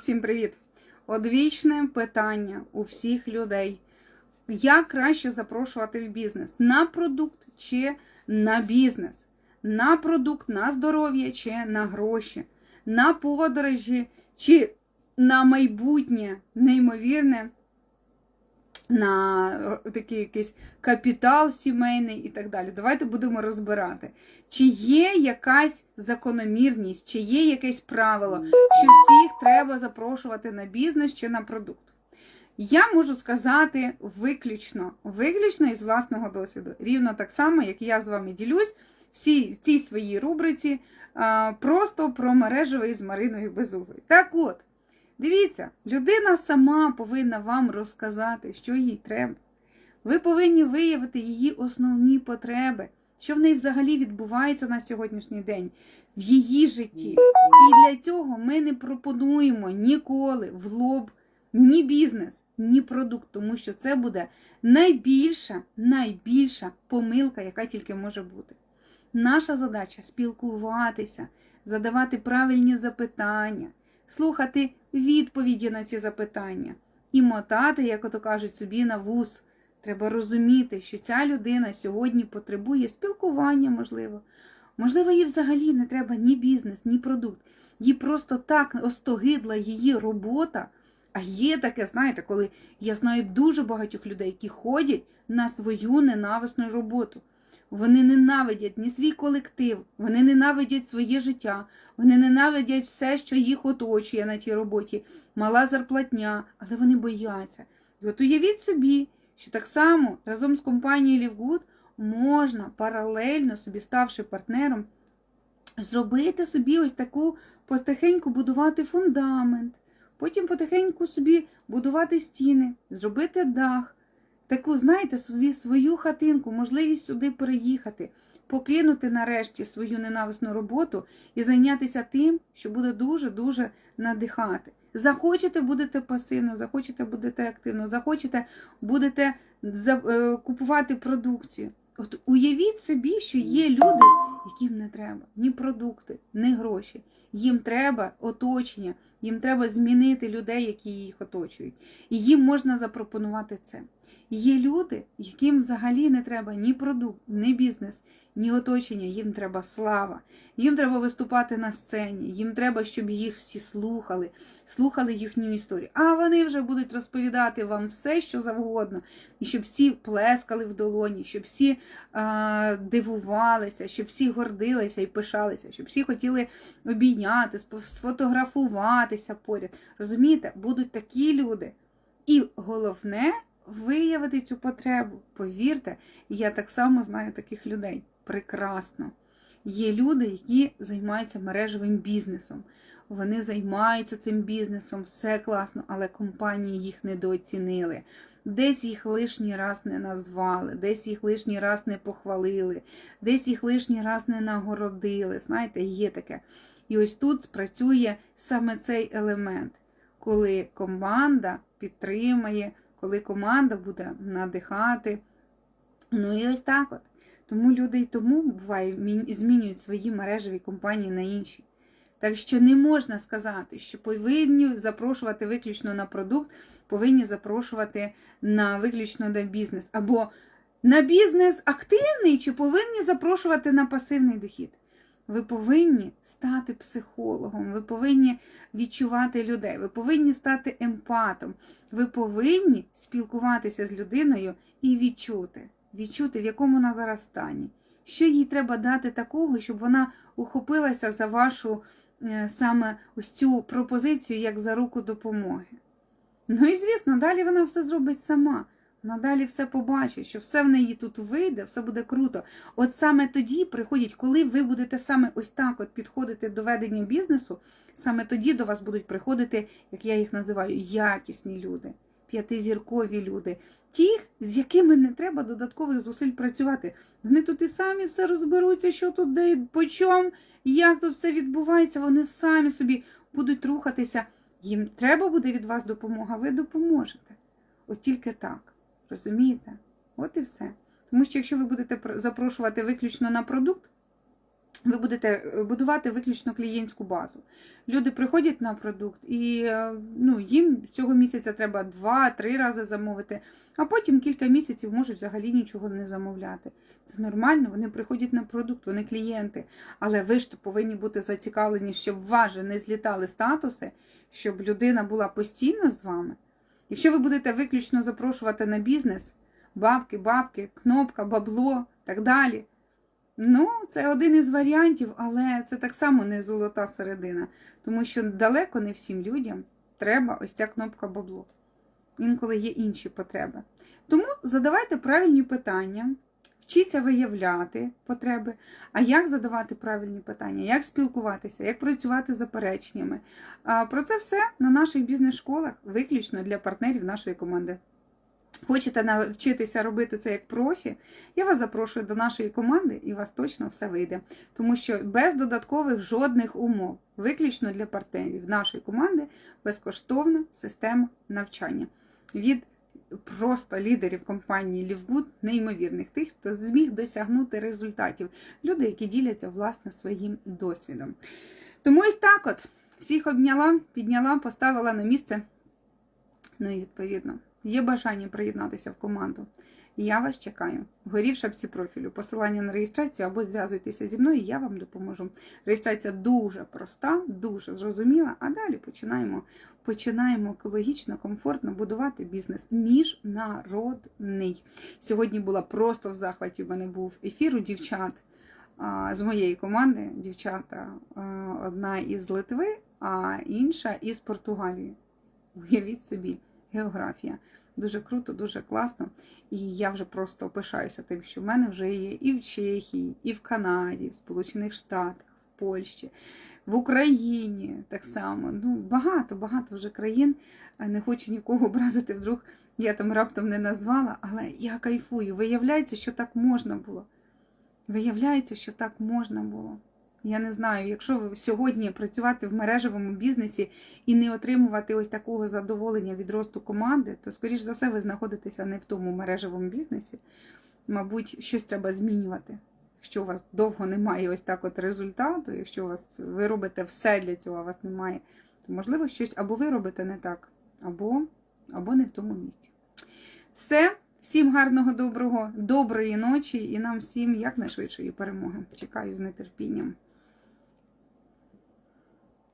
Всім привіт! Одвічне питання у всіх людей. Як краще запрошувати в бізнес? На продукт чи на бізнес? На продукт, на здоров'я чи на гроші? На подорожі чи на майбутнє неймовірне? На е, такий якийсь капітал сімейний і так далі. Давайте будемо розбирати, чи є якась закономірність, чи є якесь правило, що всіх треба запрошувати на бізнес чи на продукт. Я можу сказати виключно, виключно із власного досвіду. Рівно так само, як я з вами ділюсь всі, в цій своїй рубриці просто про мережевий з Мариною Безуглою. Так от. Дивіться, людина сама повинна вам розказати, що їй треба. Ви повинні виявити її основні потреби, що в неї взагалі відбувається на сьогоднішній день в її житті. І для цього ми не пропонуємо ніколи в лоб ні бізнес, ні продукт, тому що це буде найбільша, найбільша помилка, яка тільки може бути. Наша задача спілкуватися, задавати правильні запитання слухати відповіді на ці запитання і мотати, як ото кажуть, собі на вуз. Треба розуміти, що ця людина сьогодні потребує спілкування, можливо. Можливо, їй взагалі не треба ні бізнес, ні продукт. Їй просто так остогидла її робота. А є таке, знаєте, коли я знаю дуже багатьох людей, які ходять на свою ненависну роботу. Вони ненавидять ні свій колектив, вони ненавидять своє життя, вони ненавидять все, що їх оточує на тій роботі, мала зарплатня, але вони бояться. І от уявіть собі, що так само разом з компанією Лівгуд можна паралельно собі ставши партнером, зробити собі ось таку потихеньку будувати фундамент, потім потихеньку собі будувати стіни, зробити дах таку, знаєте, собі свою хатинку, можливість сюди переїхати, покинути нарешті свою ненависну роботу і зайнятися тим, що буде дуже-дуже надихати. Захочете, будете пасивно, захочете, будете активно, захочете, будете е, купувати продукцію. От уявіть собі, що є люди, яким не треба ні продукти, ні гроші. Їм треба оточення, їм треба змінити людей, які їх оточують. І їм можна запропонувати це. Є люди, яким взагалі не треба ні продукт, ні бізнес, ні оточення, їм треба слава, їм треба виступати на сцені, їм треба, щоб їх всі слухали, слухали їхню історію. А вони вже будуть розповідати вам все, що завгодно, і щоб всі плескали в долоні, щоб всі а, дивувалися, щоб всі гордилися і пишалися, щоб всі хотіли обійняти, сфотографуватися поряд. Розумієте, будуть такі люди. І головне виявити цю потребу. Повірте, я так само знаю таких людей. Прекрасно. Є люди, які займаються мережевим бізнесом. Вони займаються цим бізнесом, все класно, але компанії їх недооцінили. Десь їх лишній раз не назвали, десь їх лишній раз не похвалили, десь їх лишній раз не нагородили. Знаєте, є таке. І ось тут спрацює саме цей елемент, коли команда підтримає коли команда буде надихати. Ну і ось так от. Тому люди і тому буває змінюють свої мережеві компанії на інші. Так що не можна сказати, що повинні запрошувати виключно на продукт, повинні запрошувати на виключно на бізнес. Або на бізнес активний, чи повинні запрошувати на пасивний дохід. Ви повинні стати психологом, ви повинні відчувати людей, ви повинні стати емпатом, ви повинні спілкуватися з людиною і відчути, відчути, в якому вона зараз стані. Що їй треба дати такого, щоб вона ухопилася за вашу е, саме ось цю пропозицію, як за руку допомоги. Ну і звісно, далі вона все зробить сама. Надалі все побачить, що все в неї тут вийде, все буде круто. От саме тоді приходять, коли ви будете саме ось так от підходити до ведення бізнесу, саме тоді до вас будуть приходити, як я їх називаю, якісні люди, п'ятизіркові люди, ті, з якими не треба додаткових зусиль працювати. Вони тут і самі все розберуться, що тут де, по чому, як тут все відбувається, вони самі собі будуть рухатися. Їм треба буде від вас допомога, ви допоможете. От тільки так. Розумієте? От і все. Тому що якщо ви будете запрошувати виключно на продукт, ви будете е, будувати виключно клієнтську базу. Люди приходять на продукт, і е, ну, їм цього місяця треба 2-3 рази замовити, а потім кілька місяців можуть взагалі нічого не замовляти. Це нормально, вони приходять на продукт, вони клієнти. Але ви ж то повинні бути зацікавлені, щоб в вас же не злітали статуси, щоб людина була постійно з вами. Якщо ви будете виключно запрошувати на бізнес, бабки, бабки, кнопка, бабло так далі. Ну, це один із варіантів, але це так само не золота середина, тому що далеко не всім людям треба ось ця кнопка бабло. Інколи є інші потреби. Тому задавайте правильні питання, вчіться виявляти потреби. А як задавати правильні питання, як спілкуватися, як працювати з запереченнями. Про це все на наших бізнес-школах, виключно для партнерів нашої команди. Хочете навчитися робити це як профі, я вас запрошую до нашої команди і у вас точно все вийде. Тому що без додаткових жодних умов, виключно для партнерів нашої команди, безкоштовна система навчання від просто лідерів компанії Лівгуд, неймовірних тих, хто зміг досягнути результатів. Люди, які діляться власне своїм досвідом. Тому ось так от всіх обняла, підняла, поставила на місце. Ну і відповідно. Є бажання приєднатися в команду. Я вас чекаю. Вгорі в шапці профілю. Посилання на реєстрацію або зв'язуйтеся зі мною, я вам допоможу. Реєстрація дуже проста, дуже зрозуміла. А далі починаємо, починаємо екологічно, комфортно будувати бізнес міжнародний. Сьогодні була просто в захваті. У мене був ефір у дівчат з моєї команди. Дівчата одна із Литви, а інша із Португалії. Уявіть собі географія. Дуже круто, дуже класно. І я вже просто пишаюся тим, що в мене вже є і в Чехії, і в Канаді, в Сполучених Штатах, в Польщі, в Україні так само. Ну, багато, багато вже країн. Не хочу нікого образити, вдруг я там раптом не назвала, але я кайфую. Виявляється, що так можна було. Виявляється, що так можна було. Я не знаю, якщо ви сьогодні працювати в мережевому бізнесі і не отримувати ось такого задоволення від росту команди, то, скоріш за все, ви знаходитеся не в тому мережевому бізнесі. Мабуть, щось треба змінювати. Якщо у вас довго немає ось так от результату, якщо у вас ви робите все для цього, а у вас немає, то можливо щось або ви робите не так, або, або не в тому місці. Все. Всім гарного, доброго, доброї ночі і нам всім якнайшвидшої перемоги. Чекаю з нетерпінням.